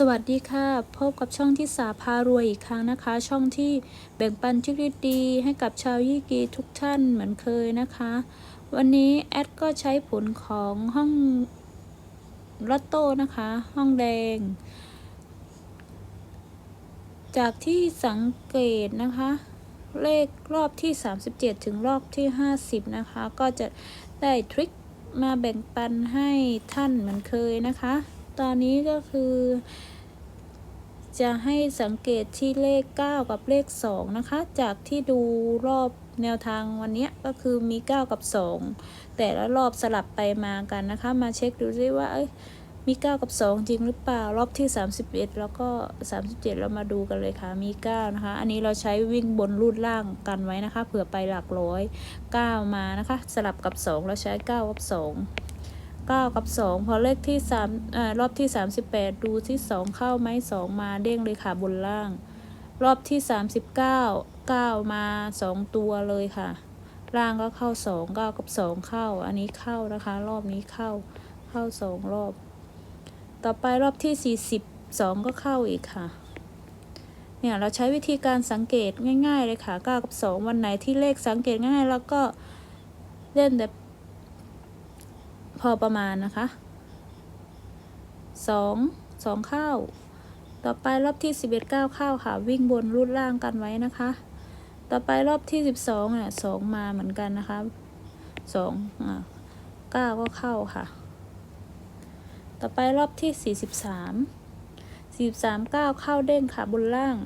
สวัสดีค่ะ พบกับช่องที่สาพารวยอีกครั้งนะคะ ช่องที่แบ่งปันทริคดีๆให้กับชาวยี่กีทุกท่านเหมือนเคยนะคะ วันนี้แอดก็ใช้ผลของห้องลอตโต้นะคะ ห้องแดง จากที่สังเกตนะคะ เลขรอบที่ 37 ถึงรอบที่ 50 นะคะ ก็จะได้ทริคมาแบ่งปันให้ท่านเหมือนเคยนะคะ ตอนนี้ก็คือ จะให้สังเกตที่เลข 9 กับเลข 2 นะคะ จากที่ดูรอบแนวทางวันนี้ก็คือมี 9 กับ 2 แต่ละรอบสลับไปมากันนะคะ มาเช็คดูซิว่าเอ้ยมี 9 กับ 2 จริงหรือเปล่า รอบที่ 31 แล้วก็ 37 เรามาดูกันเลยค่ะ มี 9 นะคะ อันนี้เราใช้วิ่งบนรูดล่างกันไว้นะคะ เผื่อไปหลักร้อย 9 มานะคะ สลับกับ 2 เราใช้ 9 กับ 2 9 กับ 2 พอเลขที่3อรอบที่ 38 ดูที่ 2 เข้าไหม2 มาเด้งเลยค่ะบนล่าง รอบที่ 39 9 มา 2 ตัวเลยค่ะ ล่างก็เข้า 2 9 กับ 2 เข้า อันนี้เข้านะคะ รอบนี้เข้าเข้า 2 รอบ ต่อไปรอบที่42ก็เข้าอีกค่ะเนี่ยเราใช้วิธีการสังเกตง่าย ๆ เลยค่ะ 9 กับ 2 วันไหนที่เลขสังเกตง่ายๆแล้วก็เล่นแบบ พอประมาณนะคะสองสองเข้าต่อไปรอบที่สิบเอ็ดเก้าเข้าค่ะ วิ่งบนรูดล่างกันไว้นะคะ ต่อไปรอบที่สิบสองเนี่ยสองมาเหมือนกันนะคะสองอ่าเก้าก็เข้าค่ะ ต่อไปรอบที่สี่สิบสามสี่สามเก้าเข้าเด้งค่ะบนล่าง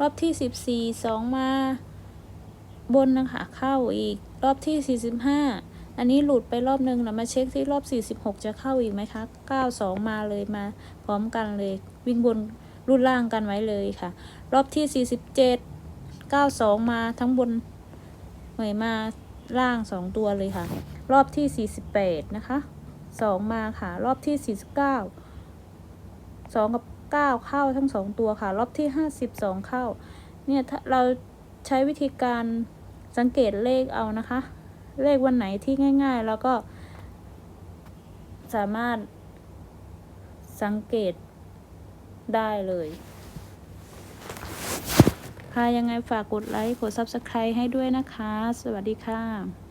รอบที่สิบสี่สองมาบนนะคะเข้าอีกรอบที่สี่สิบห้า อันนี้หลุดไปรอบนึงแล้วมาเช็คที่รอบ 46 จะเข้าอีกไหมคะ 92 มาเลยมา พร้อมกันเลย วิ่งบนรูดล่างกันไว้เลยค่ะ รอบที่ 47 92 มาทั้งบนเหมยมาล่าง 2 ตัวเลยค่ะ รอบที่ 48 นะคะ 2 มาค่ะ รอบที่ 49 2 กับ 9 เข้าทั้ง 2 ตัวค่ะ รอบที่ 52 เข้า เนี่ยถ้าเราใช้วิธีการสังเกตเลขเอานะคะ เลขวันไหนที่ง่าย ๆ แล้วก็สามารถสังเกตได้เลยค่ะยังไงฝากกดไลค์ กด Subscribe ให้ด้วยนะคะ สวัสดีค่ะ